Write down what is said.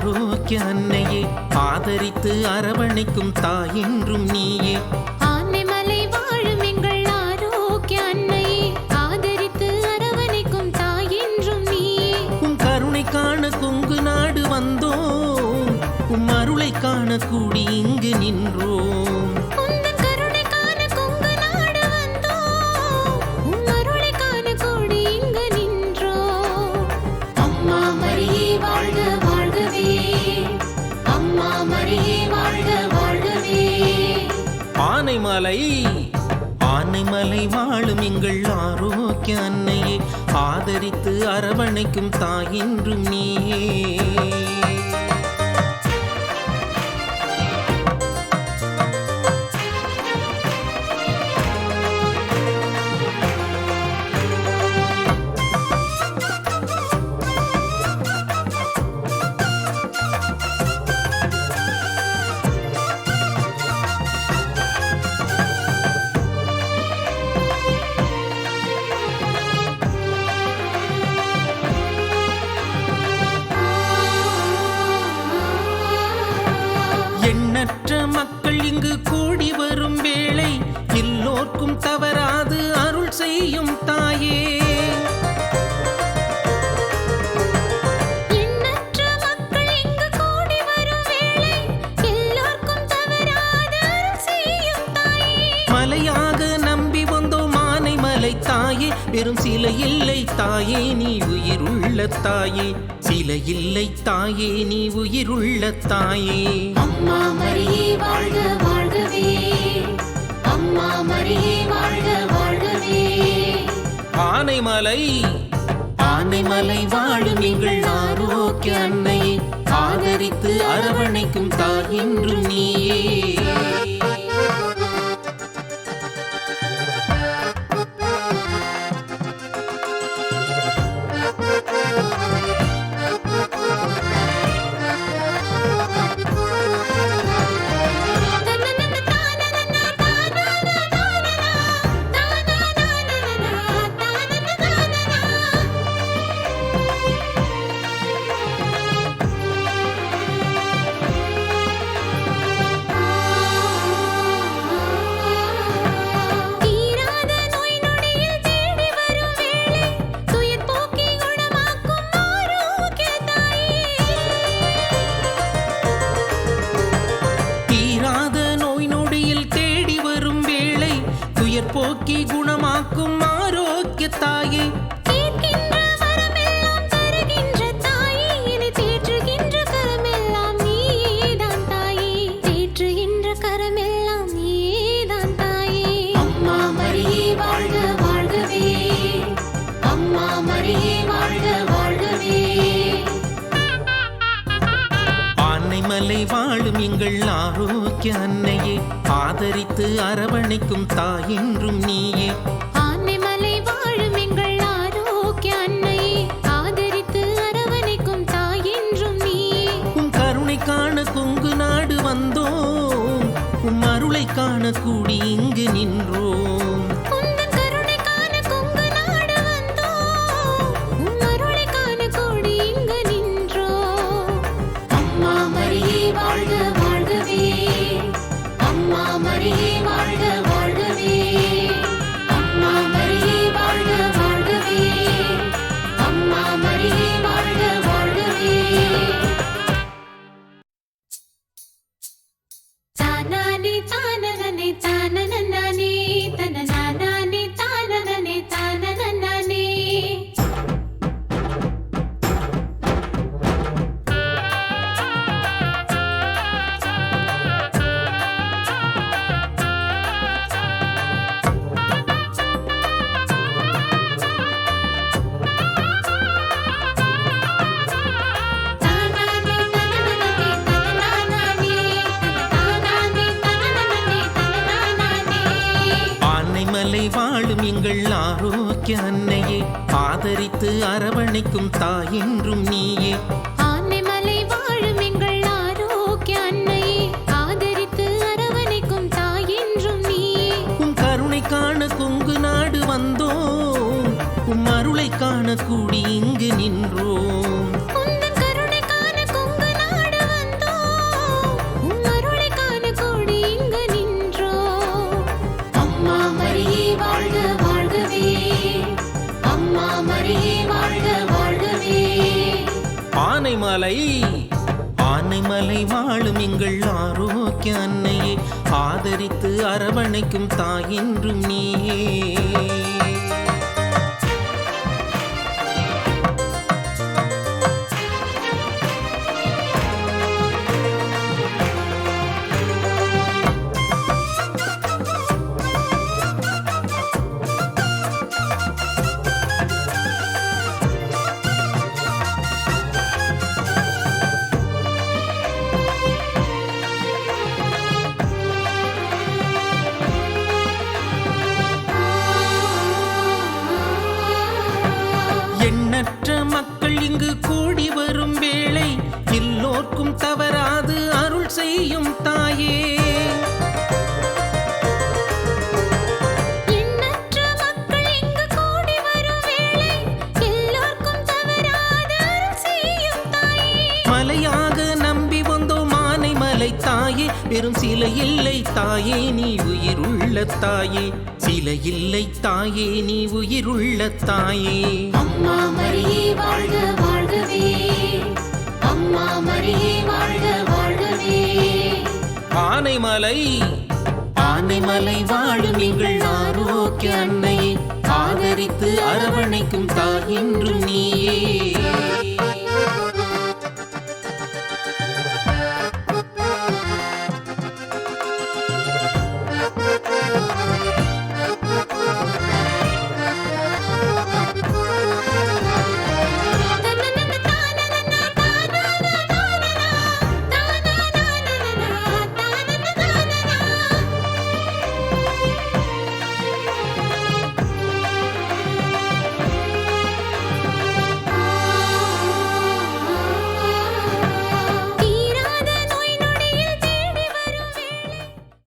ஆரோக்கிய அன்னையே. ஆதரித்து அரவணைக்கும் தாயென்றும் நீயே. ஆனைமலை ஆனைமலை வாழும் எங்கள் ஆரோக்கிய அன்னையே. ஆதரித்து அரவணைக்கும் தாயின்றும் நீயே. எல்லோர்க்கும் தவறாது அருள் செய்யும் தாயே. மலையாக நம்பி வந்தோம் ஆனை மலை தாயே வெறும் சில இல்லை தாயே நீ உயிருள்ள தாயே. சில இல்லை தாயே நீ உயிருள்ள தாயே. அம்மா மரியே வாழ்க வாழ்கவே. அம்மா மரியே ஆனைமலை. ஆனைமலை வாழும் நீங்கள் ஆரோக்கிய அன்னை ஆதரித்து அரவணைக்கும் தாயின்றும் நீயே. அம்மா மரியே வாழ்க வாழ்கவே. ஆனைமலை வாழும் எங்கள் ஆரோக்கிய அன்னையே ஆதரித்து அரவணைக்கும் தாயென்றும் நீயே. ஆனைமலை வாழும் எங்கள் ஆரோக்கிய அன்னையே ஆதரித்து அரவணைக்கும் தாயென்றும் நீயே. உம் கருணை காண கொங்கு நாடு வந்தோம். உம் அருளை காண கூடி இங்கு நின்றோம். ஆனைமலை வாழும் எங்கள் ஆரோக்கிய அன்னையே. ஆதரித்து அரவணைக்கும் தாயென்றும் நீயே. ஆனைமலை வாழும் எங்கள் ஆரோக்கிய அன்னையே. ஆதரித்து அரவணைக்கும் தாயென்றும் நீயே. உம் கருணை காண கொங்கு நாடு வந்தோம். உம் அருளை காண கூடி இங்கு நின்றோம். ஆனைமலை ஆனைமலை வாழும் எங்கள் ஆரோக்கிய அன்னையே. ஆதரித்து அரவணைக்கும் தாயென்றும் நீயே. எண்ணற்ற மக்கள் இங்கு கூடி வரும் வேளை எல்லோர்க்கும் தவறாது அருள் செய்யும் வெறும் சில இல்லை தாயே நீ உயிருள்ள தாயே. சில இல்லை தாயே நீ உயிருள்ள தாயே. அம்மா மரியே வாழ்க வாழ்கவே. அம்மா மரியே வாழ்க வாழ்கவே. ஆனைமலை. ஆனைமலை வாழும் எங்கள் ஆரோக்கிய அன்னையை. ஆதரித்து அரவணைக்கும் தாய் என்றும் நீயே.